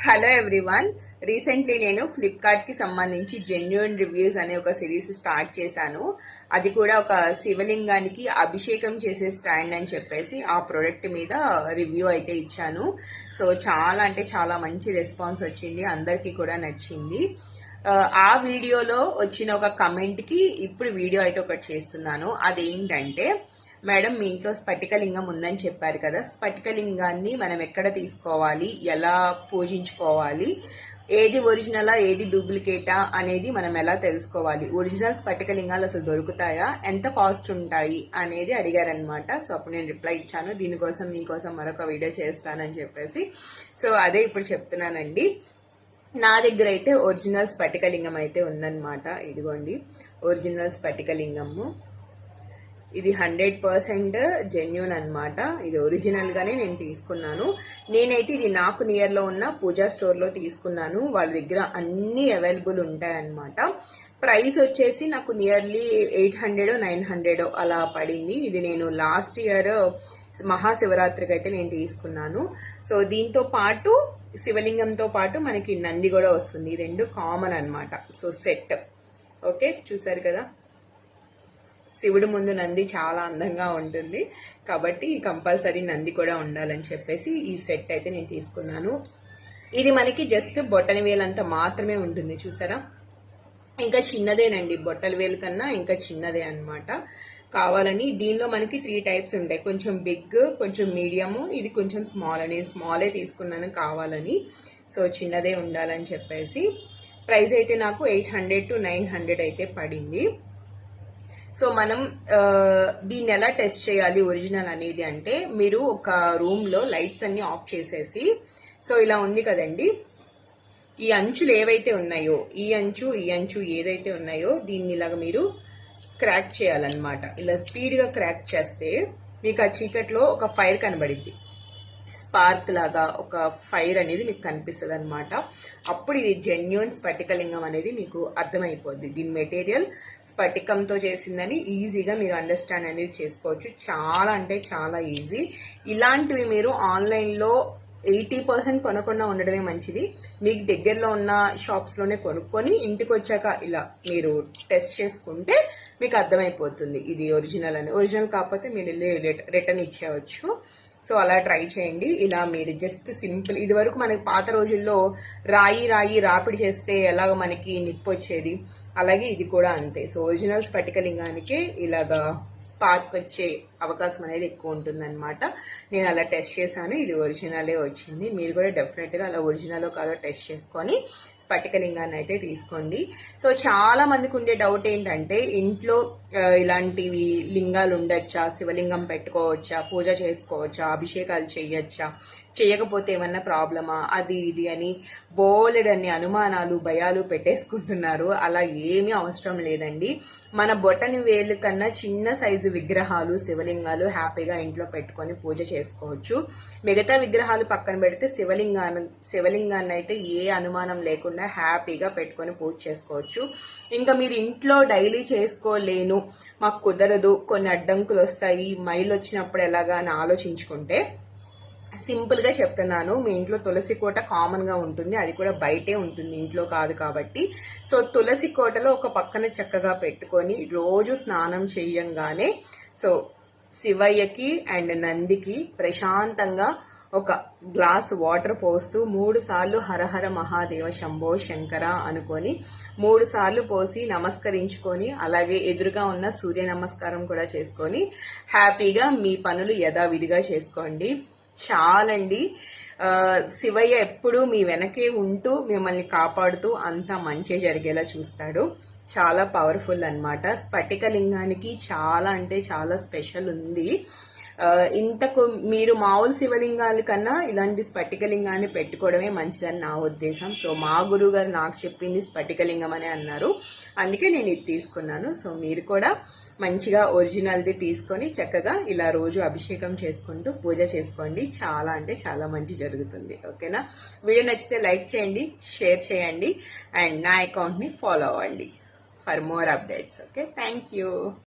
Hello everyone recently నేను ఫ్లిప్కార్ట్కి సంబంధించి genuine reviews అనే ఒక సిరీస్ స్టార్ట్ చేశాను. అది కూడా ఒక శివలింగానికి అభిషేకం చేసే స్టాండ్ అని చెప్పేసి ఆ ప్రోడక్ట్ మీద రివ్యూ అయితే ఇచ్చాను. సో చాలా అంటే చాలా మంచి రెస్పాన్స్ వచ్చింది. అందరికీ కూడా నచ్చింది. Uh, ఆ, వీడియోలో వచ్చిన ఒక కమెంట్కి ఇప్పుడు వీడియో అయితే ఒకటి చేస్తున్నాను. అదేంటంటే మేడం మీ ఇంట్లో స్ఫటికలింగం ఉందని చెప్పారు కదా. స్ఫటికలింగాన్ని మనం ఎక్కడ తీసుకోవాలి? ఎలా పూజించుకోవాలి? ఏది ఒరిజినలా ఏది డూప్లికేటా అనేది మనం ఎలా తెలుసుకోవాలి? ఒరిజినల్ స్ఫటికలింగాలు అసలు దొరుకుతాయా? ఎంత కాస్ట్ ఉంటాయి? అనేది అడిగారనమాట సో అప్పుడు నేను రిప్లై ఇచ్చాను. దీనికోసం మీకోసం మరొక వీడియో చేస్తానని చెప్పేసి. సో అదే ఇప్పుడు చెప్తున్నానండి. నా దగ్గర అయితే ఒరిజినల్ స్ఫటికలింగం అయితే ఉందన్నమాట. ఇదిగోండి. ఒరిజినల్ స్ఫటికలింగము. ఇది హండ్రెడ్ పర్సెంట్ జెన్యున్ అనమాట ఇది ఒరిజినల్ గానే నేను తీసుకున్నాను. నేనైతే ఇది నాకు నియర్లో ఉన్న పూజా స్టోర్లో తీసుకున్నాను. వాళ్ళ దగ్గర అన్ని అవైలబుల్ ఉంటాయన్నమాట. ప్రైస్ వచ్చేసి నాకు nearly eight hundred nine hundred అలా పడింది. ఇది నేను లాస్ట్ ఇయర్ మహాశివరాత్రికి అయితే నేను తీసుకున్నాను. సో దీంతో పాటు శివలింగంతో పాటు మనకి నంది కూడా వస్తుంది. రెండు కామన్ అన్నమాట. సో సెట్ ఓకే చూసారు కదా? శివుడు ముందు నంది చాలా అందంగా ఉంటుంది. కాబట్టి కంపల్సరీ నంది కూడా ఉండాలని చెప్పేసి ఈ సెట్ అయితే నేను తీసుకున్నాను. ఇది మనకి జస్ట్ బొట్టని వేలంత మాత్రమే ఉంటుంది చూసారా? ఇంకా చిన్నదేనండి బొట్టల వేలు కన్నా ఇంకా చిన్నదే అన్నమాట. కావాలని దీనిలో మనకి త్రీ టైప్స్ ఉంటాయి. కొంచెం బిగ్ కొంచెం మీడియము ఇది కొంచెం స్మాల్ అని స్మాలే తీసుకున్నాను కావాలని. సో చిన్నదే ఉండాలని చెప్పేసి. ప్రైస్ అయితే నాకు eight hundred to nine hundred అయితే పడింది. సో మనం దీన్ని ఎలా టెస్ట్ చేయాలి ఒరిజినల్ అనేది అంటే మీరు ఒక రూమ్లో లైట్స్ అన్ని ఆఫ్ చేసేసి సో ఇలా ఉంది కదండి. ఈ అంచులు ఏవైతే ఉన్నాయో ఈ అంచు ఈ అంచు ఏదైతే ఉన్నాయో దీన్ని ఇలాగ మీరు క్రాక్ చేయాలన్నమాట. ఇలా స్పీడ్గా క్రాక్ చేస్తే మీకు ఆ చీకట్లో ఒక ఫైర్ కనబడిద్ది. స్పార్క్ లాగా ఒక ఫైర్ అనేది మీకు కనిపిస్తుంది అనమాట అప్పుడు ఇది జెన్యున్ స్ఫటికలింగం అనేది మీకు అర్థమైపోద్ది. దీని మెటీరియల్ స్ఫటికంతో చేసిందని ఈజీగా మీరు అండర్స్టాండ్ అనేది చేసుకోవచ్చు. చాలా అంటే చాలా ఈజీ ఇలాంటివి మీరు ఆన్లైన్లో ఎయిటీ పర్సెంట్ కొనకుండా ఉండడమే మంచిది. మీకు దగ్గరలో ఉన్న షాప్స్లోనే కొనుక్కొని ఇంటికి వచ్చాక ఇలా మీరు టెస్ట్ చేసుకుంటే మీకు అర్థమైపోతుంది. ఇది ఒరిజినల్ అని. ఒరిజినల్ కాకపోతే మీరు వెళ్ళి రిటర్న్ ఇచ్చేయవచ్చు. సో అలా ట్రై చేయండి. ఇలా మీరు జస్ట్ సింపుల్ ఇది వరకు మనకి పాత రోజుల్లో రాయి రాయి రాపిడి చేస్తే ఎలాగ మనకి నిప్పు వచ్చేది. అలాగే ఇది కూడా అంతే. సో ఒరిజినల్ స్ఫటికలింగానికి ఇలాగా స్పార్క్ వచ్చే అవకాశం అనేది ఎక్కువ ఉంటుందన్నమాట నేను అలా టెస్ట్ చేశాను. ఇది ఒరిజినలే వచ్చింది. మీరు కూడా డెఫినెట్గా అలా ఒరిజినల్ కాదో టెస్ట్ చేసుకొని స్ఫటికలింగాన్ని అయితే తీసుకోండి. సో చాలా మందికి ఉండే డౌట్ ఏంటంటే ఇంట్లో ఇలాంటివి లింగాలు ఉండొచ్చా శివలింగం పెట్టుకోవచ్చా? పూజ చేసుకోవచ్చా? అభిషేకాలు చేయొచ్చా చేయకపోతే ఏమన్నా ప్రాబ్లమా? అది ఇది అని బోలెడన్ని అనుమానాలు భయాలు పెట్టేసుకుంటున్నారు. అలా ఏమీ అవసరం లేదండి. మన బొటని వేలు కన్నా చిన్న సైజు విగ్రహాలు శివలింగాలు హ్యాపీగా ఇంట్లో పెట్టుకొని పూజ చేసుకోవచ్చు. మిగతా విగ్రహాలు పక్కన పెడితే శివలింగాన్ని శివలింగాన్ని అయితే ఏ అనుమానం లేకుండా హ్యాపీగా పెట్టుకొని పూజ చేసుకోవచ్చు. ఇంకా మీరు ఇంట్లో డైలీ చేసుకోలేను మాకు కుదరదు కొన్ని అడ్డంకులు వస్తాయి మైలు వచ్చినప్పుడు ఎలాగా అని ఆలోచించుకుంటే సింపుల్గా చెప్తున్నాను. మీ ఇంట్లో తులసి కోట కామన్గా ఉంటుంది. అది కూడా బయటే ఉంటుంది. ఇంట్లో కాదు కాబట్టి. సో తులసి కోటలో ఒక పక్కన చక్కగా పెట్టుకొని రోజు స్నానం చేయంగానే సో శివయ్యకి అండ్ నందికి ప్రశాంతంగా ఒక గ్లాస్ వాటర్ పోస్తూ మూడు సార్లు హరహర మహాదేవ శంభో శంకర అనుకొని మూడు సార్లు పోసి నమస్కరించుకొని అలాగే ఎదురుగా ఉన్న సూర్య నమస్కారం కూడా చేసుకొని హ్యాపీగా మీ పనులు యథావిధిగా చేసుకోండి. చాలండి. శివయ్య ఎప్పుడూ మీ వెనకే ఉంటూ మిమ్మల్ని కాపాడుతూ అంతా మంచి జరిగేలా చూస్తాడు. చాలా పవర్ఫుల్ అన్నమాట. స్ఫటికలింగానికి చాలా అంటే చాలా స్పెషల్ ఉంది. ఇంతకు మీరు మామూలు శివలింగాల కన్నా ఇలాంటి స్ఫటికలింగాన్ని పెట్టుకోవడమే మంచిదని నా ఉద్దేశం. సో మా గురువు గారు నాకు చెప్పింది స్ఫటికలింగం అని అన్నారు. అందుకే నేను ఇది తీసుకున్నాను. సో మీరు కూడా మంచిగా ఒరిజినల్ది తీసుకొని చక్కగా ఇలా రోజు అభిషేకం చేసుకుంటూ పూజ చేసుకోండి. చాలా అంటే చాలా మంచి జరుగుతుంది. ఓకేనా? వీడియో నచ్చితే లైక్ చేయండి షేర్ చేయండి అండ్ నా అకౌంట్ని ఫాలో అవ్వండి. For more updates. Okay? Thank you.